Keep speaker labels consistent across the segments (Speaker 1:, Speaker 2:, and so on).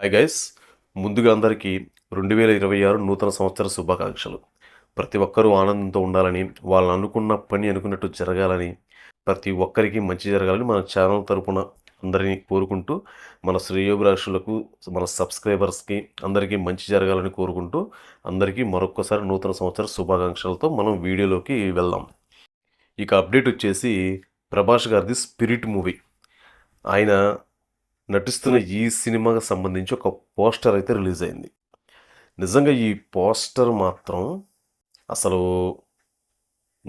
Speaker 1: Hi guys ముందుగా అందరికీ రెండు వేల ఇరవై ఆరు నూతన సంవత్సర శుభాకాంక్షలు. ప్రతి ఒక్కరూ ఆనందంతో ఉండాలని వాళ్ళు అనుకున్న పని అనుకున్నట్టు జరగాలని ప్రతి ఒక్కరికి మంచి జరగాలని మన ఛానల్ తరపున అందరినీ కోరుకుంటూ మన శ్రేయోభిలాషులకు మన సబ్స్క్రైబర్స్కి అందరికీ మంచి జరగాలని కోరుకుంటూ అందరికీ మరొక్కసారి నూతన సంవత్సర శుభాకాంక్షలతో మనం వీడియోలోకి వెళ్దాం. ఇక అప్డేట్ వచ్చేసి ప్రభాస్ గారిది స్పిరిట్ మూవీ. ఆయన నటిస్తున్న ఈ సినిమాకి సంబంధించి ఒక పోస్టర్ అయితే రిలీజ్ అయింది. నిజంగా ఈ పోస్టర్ మాత్రం అసలు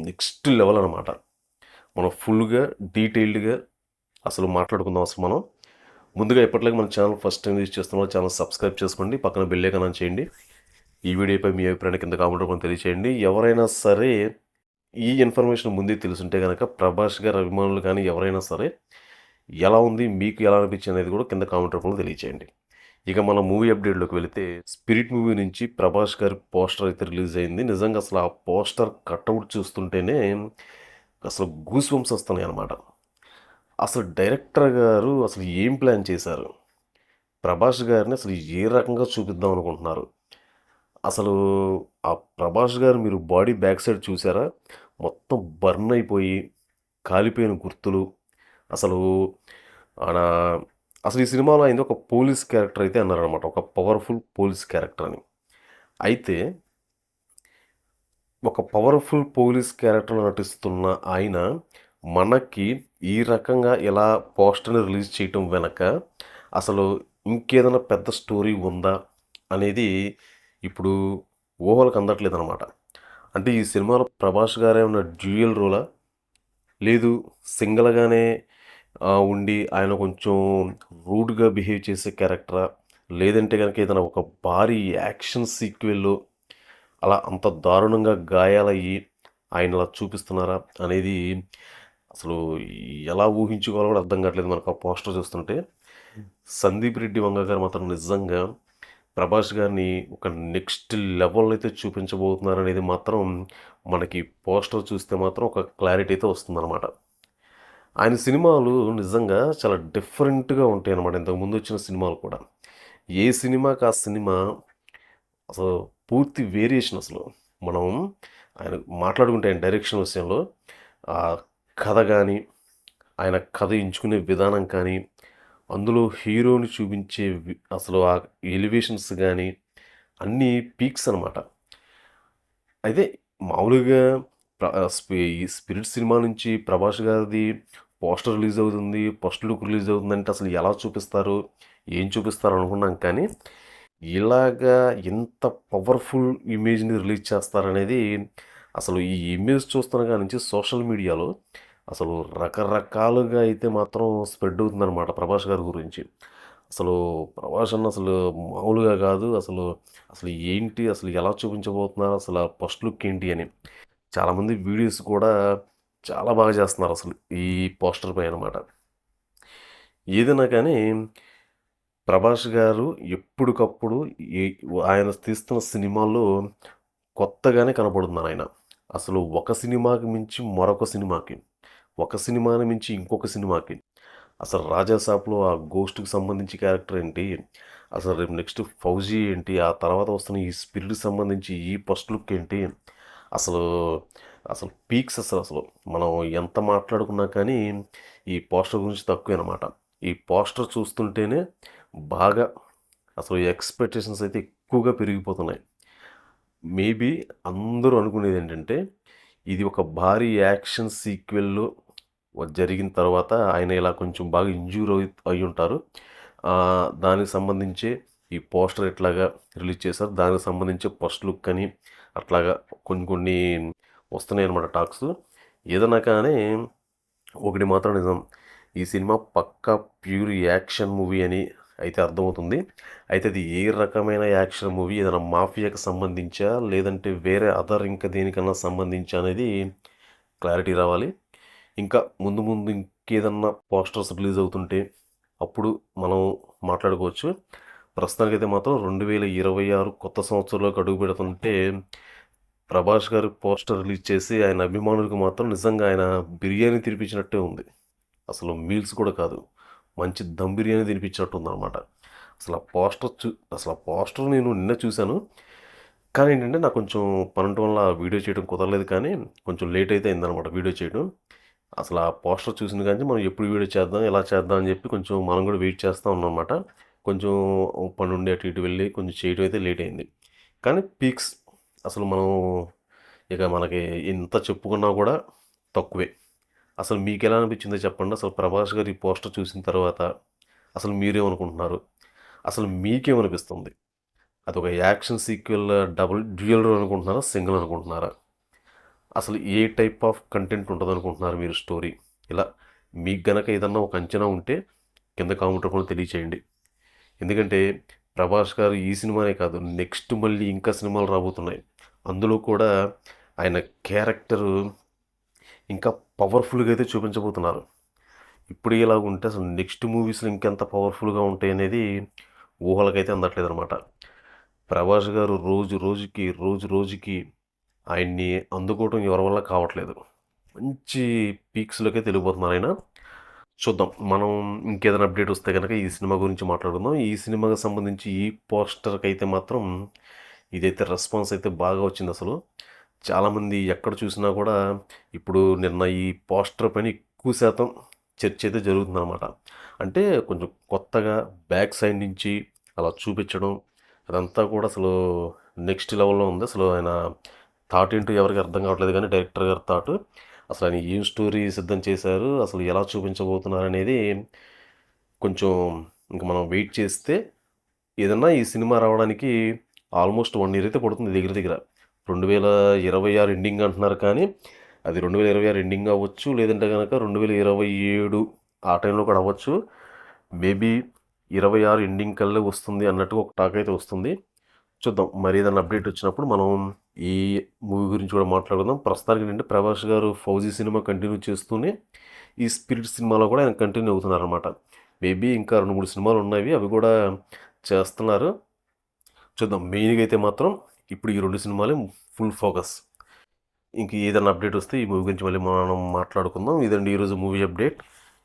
Speaker 1: నెక్స్ట్ లెవెల్ అనమాట మనం ఫుల్గా డీటెయిల్డ్గా అసలు మాట్లాడుకుందాం అసలు మనం. ముందుగా ఎప్పటిలాగే మన ఛానల్ ఫస్ట్ టైం యూజ్ చేస్తున్న ఛానల్ సబ్స్క్రైబ్ చేసుకోండి పక్కన బెల్ ఐకాన్ చేయండి. ఈ వీడియోపై మీ అభిప్రాయాన్ని కింద కామెంట్ రూపంలో తెలియచేయండి. ఎవరైనా సరే ఈ ఇన్ఫర్మేషన్ ముందే తెలుసుంటే కనుక ప్రభాస్ గారు అభిమానులు కానీ ఎవరైనా సరే ఎలా ఉంది మీకు ఎలా అనిపించింది అనేది కూడా కింద కామెంట్ రూపంలో తెలియచేయండి. ఇక మన మూవీ అప్డేట్లోకి వెళితే స్పిరిట్ మూవీ నుంచి ప్రభాస్ గారి పోస్టర్ అయితే రిలీజ్ అయింది. నిజంగా అసలు ఆ పోస్టర్ కట్అవుట్ చూస్తుంటేనే అసలు గూస్ వంప్స్ వస్తున్నాయి అనమాట అసలు డైరెక్టర్ గారు అసలు ఏం ప్లాన్ చేశారు? ప్రభాస్ గారిని అసలు ఏ రకంగా చూపిద్దాం అనుకుంటున్నారు? అసలు ఆ ప్రభాస్ గారు మీరు బాడీ బ్యాక్ సైడ్ చూసారా? మొత్తం బర్న్ అయిపోయి కాలిపోయిన గుర్తులు అసలు ఆయన అసలు ఈ సినిమాలో అయింది ఒక పోలీస్ క్యారెక్టర్ అయితే అన్నారనమాట ఒక పవర్ఫుల్ పోలీస్ క్యారెక్టర్ అని. అయితే ఒక పవర్ఫుల్ పోలీస్ క్యారెక్టర్ నటిస్తున్న ఆయన మనకి ఈ రకంగా ఇలా పోస్టర్ని రిలీజ్ చేయటం వెనక అసలు ఇంకేదైనా పెద్ద స్టోరీ ఉందా అనేది ఇప్పుడు ఊహలకు అందట్లేదు అనమాట అంటే ఈ సినిమాలో ప్రభాస్ గారే ఉన్న డ్యూయల్ రోలా? లేదు సింగిల్గానే ఉండి ఆయన కొంచెం రూడ్గా బిహేవ్ చేసే క్యారెక్టరా? లేదంటే కనుక ఏదైనా ఒక భారీ యాక్షన్ సీక్వెల్లో అలా అంత దారుణంగా గాయాలయ్యి ఆయన అలా చూపిస్తున్నారా అనేది అసలు ఎలా ఊహించుకోవాలో కూడా అర్థం కావట్లేదు మనకు ఆ పోస్టర్ చూస్తుంటే. సందీప్ రెడ్డి వంగ గారు మాత్రం నిజంగా ప్రభాస్ గారిని ఒక నెక్స్ట్ లెవెల్ అయితే చూపించబోతున్నారు అనేది మాత్రం మనకి పోస్టర్ చూస్తే మాత్రం ఒక క్లారిటీ అయితే వస్తుందన్నమాట. ఆయన సినిమాలు నిజంగా చాలా డిఫరెంట్గా ఉంటాయి అన్నమాట ఇంతకు ముందు వచ్చిన సినిమాలు కూడా. ఏ సినిమాకి ఆ సినిమా అసలు పూర్తి వేరియేషన్ అసలు. మనం ఆయన మాట్లాడుకుంటే ఆయన డైరెక్షన్ విషయంలో ఆ కథ కానీ ఆయన కథ ఎంచుకునే విధానం కానీ అందులో హీరోని చూపించే అసలు ఆ ఎలివేషన్స్ కానీ అన్నీ పీక్స్ అనమాట అయితే మామూలుగా స్పిరిట్ సినిమా నుంచి ప్రభాస్ గారిది పోస్టర్ రిలీజ్ అవుతుంది ఫస్ట్ లుక్ రిలీజ్ అవుతుందంటే అసలు ఎలా చూపిస్తారు ఏం చూపిస్తారు అనుకున్నాం కానీ ఇలాగా ఎంత పవర్ఫుల్ ఇమేజ్ని రిలీజ్ చేస్తారనేది అసలు ఈ ఇమేజ్ చూస్తున్న నుంచి సోషల్ మీడియాలో అసలు రకరకాలుగా అయితే మాత్రం స్ప్రెడ్ అవుతుందన్నమాట ప్రభాస్ గారి గురించి. అసలు ప్రభాస్ అన్న అసలు మామూలుగా కాదు అసలు అసలు ఏంటి అసలు ఎలా చూపించబోతున్నారు అసలు ఫస్ట్ లుక్ ఏంటి అని. చాలామంది వీడియోస్ కూడా చాలా బాగా చేస్తున్నారు అసలు ఈ పోస్టర్ పై అనమాట ఏదైనా కానీ ప్రభాస్ గారు ఎప్పటికప్పుడు ఆయన తీస్తున్న సినిమాల్లో కొత్తగానే కనపడుతున్నారు ఆయన. అసలు ఒక సినిమాకి మించి మరొక సినిమాకి ఒక సినిమాని మించి ఇంకొక సినిమాకి. అసలు రాజాసాబ్లో ఆ గోస్ట్కి సంబంధించి క్యారెక్టర్ ఏంటి? అసలు రేపు నెక్స్ట్ ఫౌజీ ఏంటి? ఆ తర్వాత వస్తున్న ఈ స్పిరిట్కి సంబంధించి ఈ ఫస్ట్ లుక్ ఏంటి? అసలు అసలు పీక్స్ అసలు అసలు మనం ఎంత మాట్లాడుకున్నా కానీ ఈ పోస్టర్ గురించి తక్కువే అనమాట ఈ పోస్టర్ చూస్తుంటేనే బాగా అసలు ఎక్స్పెక్టేషన్స్ అయితే ఎక్కువగా పెరిగిపోతున్నాయి. మేబీ అందరూ అనుకునేది ఏంటంటే ఇది ఒక భారీ యాక్షన్ సీక్వెల్లో జరిగిన తర్వాత ఆయన ఇలా కొంచెం బాగా ఇంజూర్ అయి అయి ఉంటారు. దానికి సంబంధించే ఈ పోస్టర్ ఎట్లాగా రిలీజ్ చేశారు దానికి సంబంధించి ఫస్ట్ లుక్ అని అట్లాగా కొన్ని కొన్ని వస్తున్నాయి అనమాట టాక్స్. ఏదన్నా కానీ ఒకటి మాత్రం నిజం. ఈ సినిమా పక్కా ప్యూర్ యాక్షన్ మూవీ అని అయితే అర్థమవుతుంది. అయితే అది ఏ రకమైన యాక్షన్ మూవీ ఏదైనా మాఫియాకి సంబంధించా లేదంటే వేరే అదర్ ఇంకా దేనికన్నా సంబంధించా అనేది క్లారిటీ రావాలి. ఇంకా ముందు ముందు ఇంకేదన్నా పోస్టర్స్ రిలీజ్ అవుతుంటే అప్పుడు మనం మాట్లాడుకోవచ్చు. ప్రస్తుతానికైతే మాత్రం రెండు వేల ఇరవై ఆరు కొత్త సంవత్సరంలోకి అడుగు పెడుతుంటే ప్రభాస్ గారు పోస్టర్ రిలీజ్ చేసి ఆయన అభిమానులకు మాత్రం నిజంగా ఆయన బిర్యానీ తినిపించినట్టే ఉంది. అసలు మీల్స్ కూడా కాదు మంచి దమ్ బిర్యానీ తినిపించినట్టు ఉందన్నమాట అసలు ఆ పోస్టర్ చూ అసలు ఆ పోస్టర్ నేను నిన్న చూశాను. కానీ ఏంటంటే నాకు కొంచెం పనుంటం వల్ల వీడియో చేయడం కుదరలేదు కానీ కొంచెం లేట్ అయితే అయిందనమాట వీడియో చేయడం. అసలు ఆ పోస్టర్ చూసిన కానీ మనం ఎప్పుడు వీడియో చేద్దాం ఎలా చేద్దాం అని చెప్పి కొంచెం మనం కూడా వెయిట్ చేస్తూ ఉన్నాం అనమాట కొంచెం పని ఉండి అటు ఇటు వెళ్ళి కొంచెం చేయడం అయితే లేట్ అయింది. కానీ పీక్స్ అసలు మనం ఇక మనకి ఎంత చెప్పుకున్నా కూడా తక్కువే. అసలు మీకు ఎలా అనిపించిందో చెప్పండి. అసలు ప్రభాస్ గారి ఈ పోస్టర్ చూసిన తర్వాత అసలు మీరేమనుకుంటున్నారు? అసలు మీకేమనిపిస్తుంది? అది ఒక యాక్షన్ సీక్వెల్ డబుల్ డ్యూయల్ అనుకుంటున్నారా? సింగిల్ అనుకుంటున్నారా? అసలు ఏ టైప్ ఆఫ్ కంటెంట్ ఉంటుంది అనుకుంటున్నారు మీరు స్టోరీ? ఇలా మీకు గనక ఏదన్నా ఒక అంచనా ఉంటే కింద కామెంట్ రూపంలో తెలియచేయండి. ఎందుకంటే ప్రభాస్ గారు ఈ సినిమానే కాదు నెక్స్ట్ మళ్ళీ ఇంకా సినిమాలు రాబోతున్నాయి. అందులో కూడా ఆయన క్యారెక్టరు ఇంకా పవర్ఫుల్గా అయితే చూపించబోతున్నారు. ఇప్పుడు ఇలా ఉంటే అసలు నెక్స్ట్ మూవీస్లో ఇంకెంత పవర్ఫుల్గా ఉంటాయి అనేది ఊహలకైతే అందట్లేదు అనమాట ప్రభాస్ గారు రోజు రోజుకి రోజు రోజుకి ఆయన్ని అందుకోవటం ఎవరి వల్ల కావట్లేదు. మంచి పీక్స్లోకే తెలియబోతున్నారు ఆయన. చూద్దాం. మనం ఇంకేదైనా అప్డేట్ వస్తే కనుక ఈ సినిమా గురించి మాట్లాడుకుందాం. ఈ సినిమాకి సంబంధించి ఈ పోస్టర్కి అయితే మాత్రం ఇదైతే రెస్పాన్స్ అయితే బాగా వచ్చింది అసలు. చాలామంది ఎక్కడ చూసినా కూడా ఇప్పుడు నిన్న ఈ పోస్టర్ పైన ఎక్కువ శాతం చర్చ అయితే జరుగుతుందన్నమాట. అంటే కొంచెం కొత్తగా బ్యాక్ సైడ్ నుంచి అలా చూపించడం అదంతా కూడా అసలు నెక్స్ట్ లెవెల్లో ఉంది. అసలు ఆయన థాట్ ఏంటో ఎవరికి అర్థం కావట్లేదు కానీ డైరెక్టర్ గారి థాట్ అసలు ఆయన ఏం స్టోరీ సిద్ధం చేశారు అసలు ఎలా చూపించబోతున్నారు అనేది కొంచెం ఇంకా మనం వెయిట్ చేస్తే ఏదన్నా ఈ సినిమా రావడానికి ఆల్మోస్ట్ వన్ ఇయర్ అయితే పడుతుంది దగ్గర దగ్గర. రెండు వేల ఇరవై ఆరు ఎండింగ్ అంటున్నారు కానీ అది రెండు వేల ఇరవై ఆరు ఎండింగ్ అవ్వచ్చు లేదంటే కనుక రెండు వేల ఇరవై ఏడు ఆ టైంలో కూడా అవ్వచ్చు. మేబీ ఇరవై ఆరు ఎండింగ్ కల్లా వస్తుంది అన్నట్టుగా ఒక టాక్ అయితే వస్తుంది. చూద్దాం. మరి ఏదైనా అప్డేట్ వచ్చినప్పుడు మనం ఈ మూవీ గురించి కూడా మాట్లాడుకుందాం. ప్రస్తుతానికి ఏంటంటే ప్రభాస్ గారు ఫౌజీ సినిమా కంటిన్యూ చేస్తూనే ఈ స్పిరిట్ సినిమాలో కూడా ఆయన కంటిన్యూ అవుతున్నారు అనమాట మేబీ ఇంకా రెండు మూడు సినిమాలు ఉన్నాయి. అవి కూడా చేస్తున్నారు. చూద్దాం. మెయిన్గా అయితే మాత్రం ఇప్పుడు ఈ రెండు సినిమాలే ఫుల్ ఫోకస్. ఇంక ఏదైనా అప్డేట్ వస్తే ఈ మూవీ గురించి మళ్ళీ మనం మాట్లాడుకుందాం. ఇదండి ఈరోజు మూవీ అప్డేట్.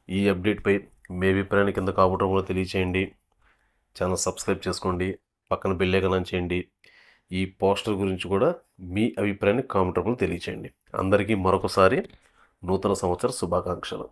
Speaker 1: ఈ అప్డేట్పై మీ అభిప్రాయాన్ని కింద కూడా తెలియచేయండి. ఛానల్ సబ్స్క్రైబ్ చేసుకోండి. పక్కన బెల్లైకన్ చేయండి. ఈ పోస్టర్ గురించి కూడా మీ అభిప్రాయాన్ని కామెంట్ రూపంలో తెలియచేయండి. అందరికీ మరొకసారి నూతన సంవత్సర శుభాకాంక్షలు.